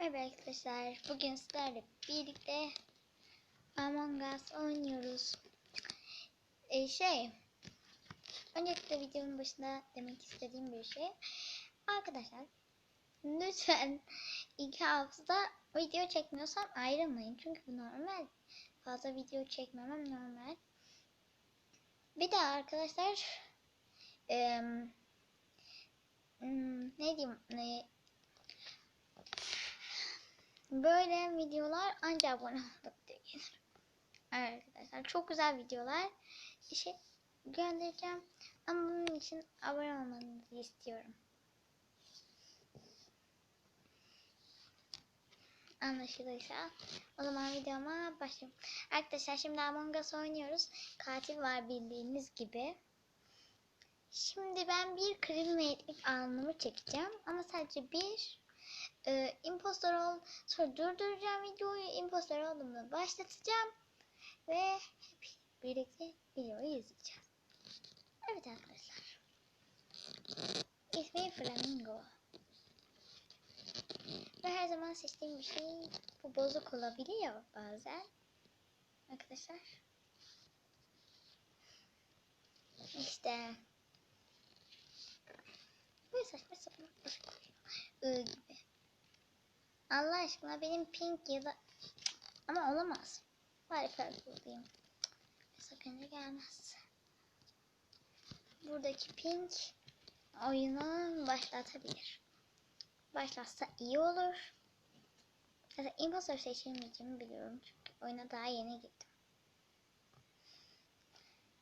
Merhaba arkadaşlar. Bugün sizlerle birlikte Among Us oynuyoruz. Ee, şey, öncelikle videonun başında demek istediğim bir şey. Arkadaşlar, lütfen iki hafta video çekmiyorsam ayrılmayın. Çünkü bu normal. Fazla video çekmemem normal. Bir de arkadaşlar, hmm, ne diyeyim, ne, Böyle videolar ancak abone olduk diye gelir. Arkadaşlar çok güzel videolar işe göndereceğim. Ama bunun için abone olmanızı istiyorum. Anlaşılırsa o zaman videoma başlayalım. Arkadaşlar şimdi Among Us oynuyoruz. Katil var bildiğiniz gibi. Şimdi ben bir crewmate'lik alnımı çekeceğim. Ama sadece bir e, impostor ol sonra durduracağım videoyu impostor olduğumda başlatacağım ve hep birlikte videoyu izleyeceğiz. Evet arkadaşlar. İsmi Flamingo. Ve her zaman seçtiğim bir şey bu bozuk olabiliyor bazen. Arkadaşlar. İşte. Böyle saçma sapan I gibi. Allah aşkına benim pink ya da ama olamaz. Purple diyeyim. Sakınca gelmez. Buradaki pink oyunu başlatabilir. Başlatsa iyi olur. Zaten impostor seçilmeyeceğimi biliyorum çünkü oyuna daha yeni girdim.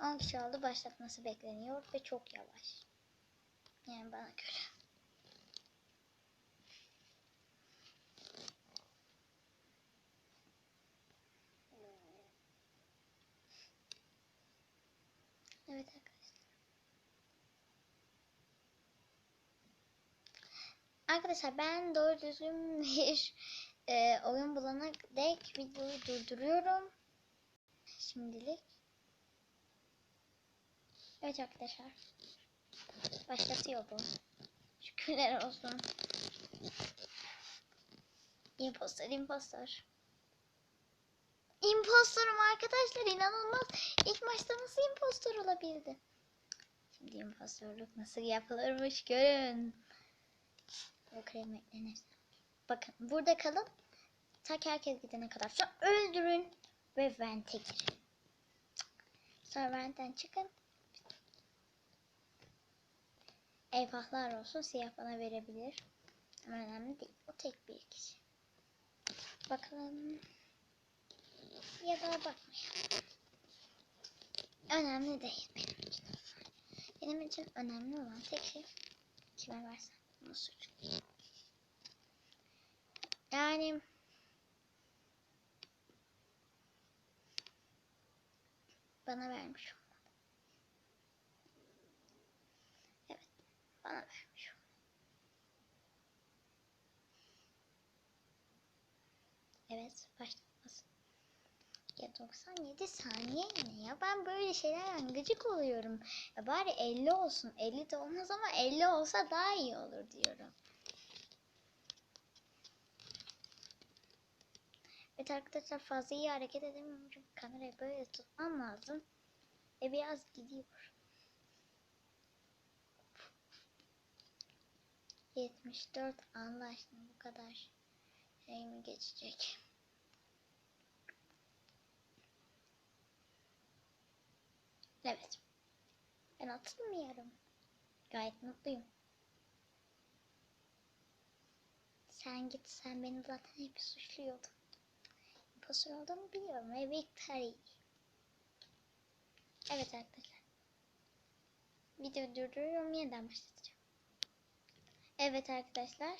10 kişi oldu başlatması bekleniyor ve çok yavaş. Yani bana göre. Evet arkadaşlar. Arkadaşlar ben doğru düzgün bir e, oyun bulana dek videoyu durduruyorum. Şimdilik. Evet arkadaşlar. Başlatıyor bu. Şükürler olsun. Impostor, impostor. Impostorum arkadaşlar inanılmaz. İlk başta nasıl impostor olabildi? Şimdi impostorluk nasıl yapılırmış görün. Bu kremi eklenirse. Bakın burada kalın. Tak herkes gidene kadar. Sonra öldürün ve vente girin. Sonra ventten çıkın. Eyvahlar olsun siyah bana verebilir. Ama önemli değil. O tek bir kişi. Bakalım ya da bakmayalım. Önemli değil benim için. Benim için önemli olan tek şey kime versen suçlayayım. Yani bana vermiş olmalı. Evet, bana vermiş olmalı. Evet, başlamasın. Ya 97 saniye ne ya? Ben böyle şeylerden gıcık oluyorum. Ya bari 50 olsun. 50 de olmaz ama 50 olsa daha iyi olur diyorum. Evet arkadaşlar fazla iyi hareket edemiyorum çünkü kamerayı böyle tutmam lazım. Ve biraz gidiyor. 74 Allah aşkına bu kadar şey mi geçecek? Evet. Ben atılmıyorum. Gayet mutluyum. Sen git sen beni zaten hep suçluyordun. İmpostor olduğumu biliyorum ve Victory. Evet arkadaşlar. Video durduruyorum yeniden başlatacağım. Evet arkadaşlar.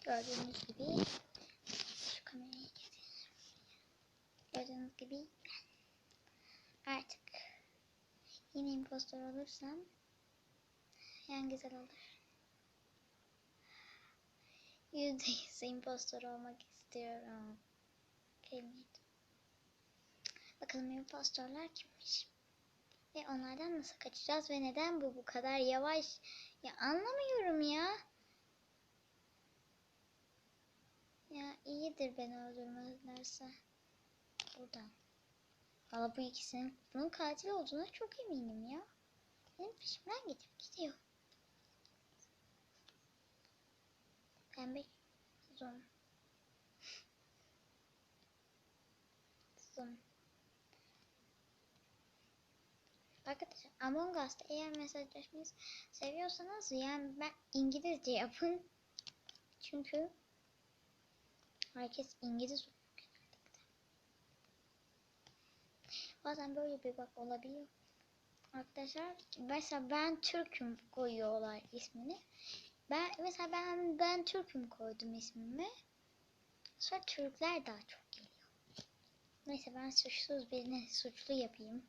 Gördüğünüz gibi Gördüğünüz gibi artık yine impostor olursam en güzel olur. Yüzde yüz impostor olmak istiyorum. Kıymet. Bakalım impostorlar kimmiş? Ve onlardan nasıl kaçacağız ve neden bu bu kadar yavaş? Ya anlamıyorum ya. Ya iyidir beni öldürmezlerse. Buradan. Valla bu ikisinin bunun katil olduğuna çok eminim ya. Benim peşimden gidip gidiyor. Pembe zoom. Zoom. Arkadaşlar Among Us'ta eğer mesajlaşmayı seviyorsanız yani ben İngilizce yapın. Çünkü herkes İngiliz Bazen böyle bir bak olabiliyor. Arkadaşlar mesela ben Türk'üm koyuyorlar ismini. Ben mesela ben ben Türk'üm koydum ismimi. Sonra Türkler daha çok geliyor. Neyse ben suçsuz birini suçlu yapayım.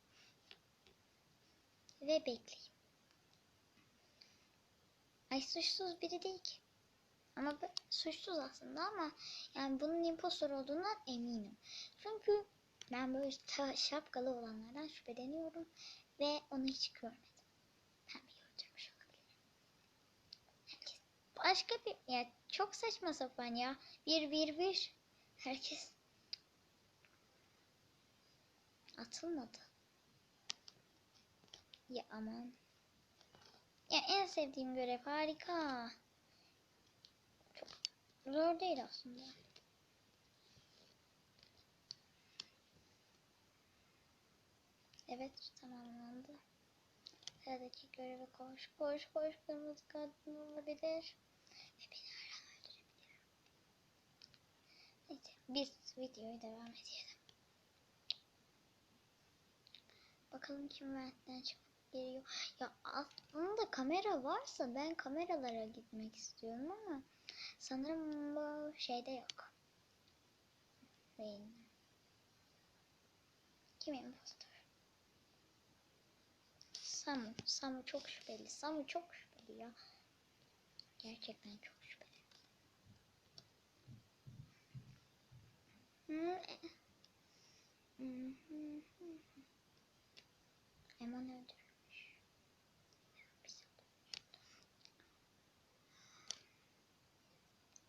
Ve bekleyeyim. Ay suçsuz biri değil ki. Ama suçsuz aslında ama yani bunun impostor olduğundan eminim. Çünkü ben böyle ta- şapkalı olanlardan şüpheleniyorum ve onu hiç görmedim. Bir öldürmüş olabilirim. Herkes başka bir ya çok saçma sapan ya. Bir bir bir herkes atılmadı. Ya aman. Ya en sevdiğim görev harika. Çok zor değil aslında. Evet tamamlandı. Sıradaki göreve koş koş koş kırmızı kadın olabilir. Ve beni hala öldürebilir. Neyse biz videoyu devam edelim. Bakalım kim ventten çıkıp geliyor. Ya aslında kamera varsa ben kameralara gitmek istiyorum ama sanırım bu şeyde yok. Değil. Kim impostor? Samu. Samu çok şüpheli. Samu çok şüpheli ya. Gerçekten çok şüpheli. Hı, e- hı hı. Eman öldürmüş.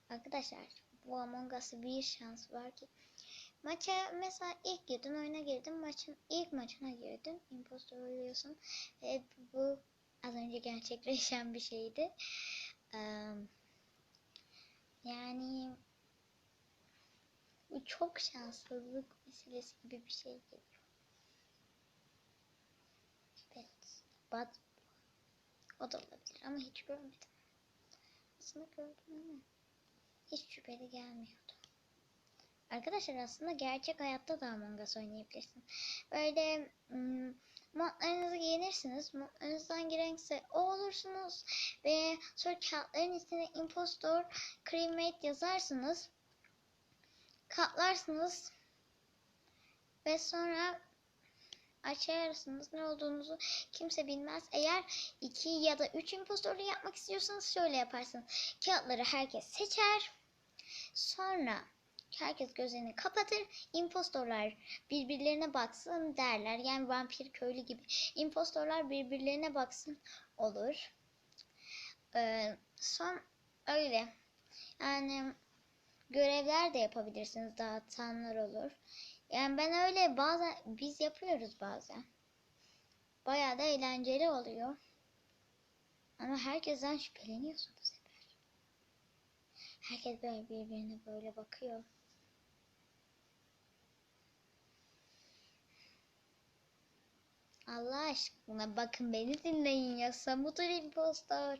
Arkadaşlar bu Among Us'ta bir şans var ki maça mesela ilk girdin oyuna girdin maçın ilk maçına girdin impostor oluyorsun ve bu az önce gerçekleşen bir şeydi. Yani bu çok şanssızlık meselesi gibi bir şey geliyor. Evet. Bad o da olabilir ama hiç görmedim. Aslında gördüm ama hiç şüpheli gelmiyordu. Arkadaşlar aslında gerçek hayatta da Among Us oynayabilirsin. Böyle ım, modlarınızı giyinirsiniz. Modlarınızdan hangi o olursunuz. Ve sonra kağıtların üstüne impostor, crewmate yazarsınız. Katlarsınız. Ve sonra açarsınız ne olduğunuzu kimse bilmez. Eğer iki ya da üç impostorlu yapmak istiyorsanız şöyle yaparsınız. Kağıtları herkes seçer. Sonra herkes gözlerini kapatır. İmpostorlar birbirlerine baksın derler. Yani vampir köylü gibi. İmpostorlar birbirlerine baksın olur. Ee, son öyle. Yani görevler de yapabilirsiniz. Dağıtanlar olur. Yani ben öyle bazen biz yapıyoruz bazen. Bayağı da eğlenceli oluyor. Ama herkesten şüpheleniyorsun bu sefer. Herkes böyle birbirine böyle bakıyor. Allah aşkına bakın beni dinleyin ya. Samudur impostor.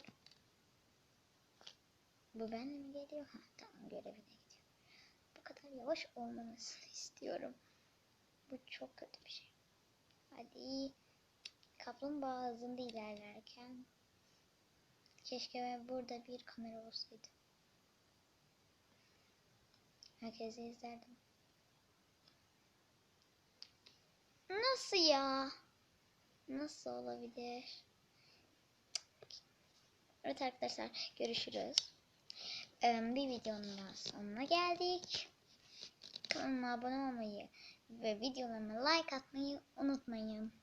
Bu benimle mi geliyor? Ha, tamam görevine gidiyor. Bu kadar yavaş olmamasını istiyorum. Bu çok kötü bir şey. Hadi. Kaplumbağa hızında ilerlerken. Keşke burada bir kamera olsaydı. Herkesi izlerdim. Nasıl ya? Nasıl olabilir? Evet arkadaşlar görüşürüz. Bir videonun sonuna geldik. Kanalıma abone olmayı ve videolarıma like atmayı unutmayın.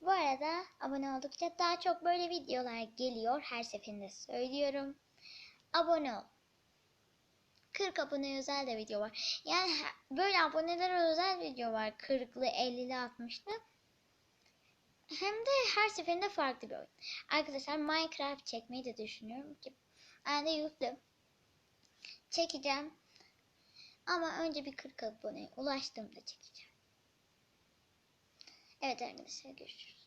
Bu arada abone oldukça daha çok böyle videolar geliyor. Her seferinde söylüyorum. Abone ol. 40 abone özel de video var. Yani böyle abonelere özel video var. 40'lı, 50'li, 60'lı. Hem de her seferinde farklı bir oyun. Arkadaşlar Minecraft çekmeyi de düşünüyorum ki. Ben de yüklü. Çekeceğim. Ama önce bir 40 aboneye ulaştığımda çekeceğim. Evet arkadaşlar görüşürüz.